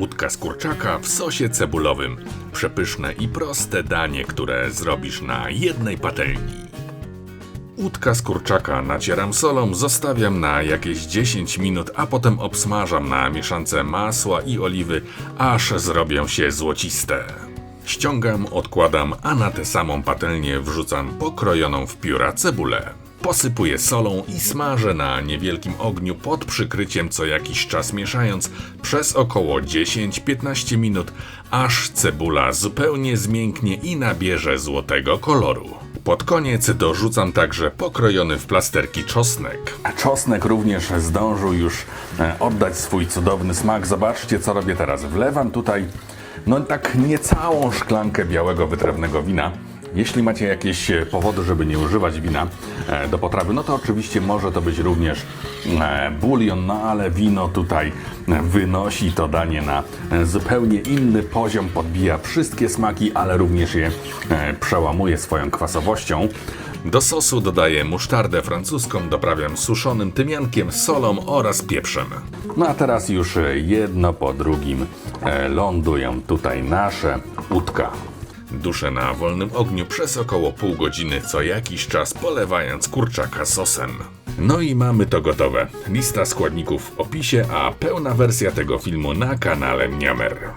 Łódka z kurczaka w sosie cebulowym. Przepyszne i proste danie, które zrobisz na jednej patelni. Łódka z kurczaka nacieram solą, zostawiam na jakieś 10 minut, a potem obsmażam na mieszance masła i oliwy, aż zrobią się złociste. Ściągam, odkładam, a na tę samą patelnię wrzucam pokrojoną w pióra cebulę. Posypuję solą i smażę na niewielkim ogniu pod przykryciem co jakiś czas mieszając przez około 10-15 minut, aż cebula zupełnie zmięknie i nabierze złotego koloru. Pod koniec dorzucam także pokrojony w plasterki czosnek. A czosnek również zdążył już e, oddać swój cudowny smak. Zobaczcie, co robię teraz. Wlewam tutaj, no tak niecałą szklankę białego wytrawnego wina. Jeśli macie jakieś e, powody, żeby nie używać wina e, do potrawy, no to oczywiście może to być również e, bulion, no ale wino tutaj wynosi to danie na zupełnie inny poziom, podbija wszystkie smaki, ale również je przełamuje swoją kwasowością. Do sosu dodaję musztardę francuską, doprawiam suszonym tymiankiem, solą oraz pieprzem. No a teraz już jedno po drugim lądują tutaj nasze łódka. Duszę na wolnym ogniu przez około pół godziny co jakiś czas polewając kurczaka sosem. No i mamy to gotowe. Lista składników w opisie, a pełna wersja tego filmu na kanale Mniamer.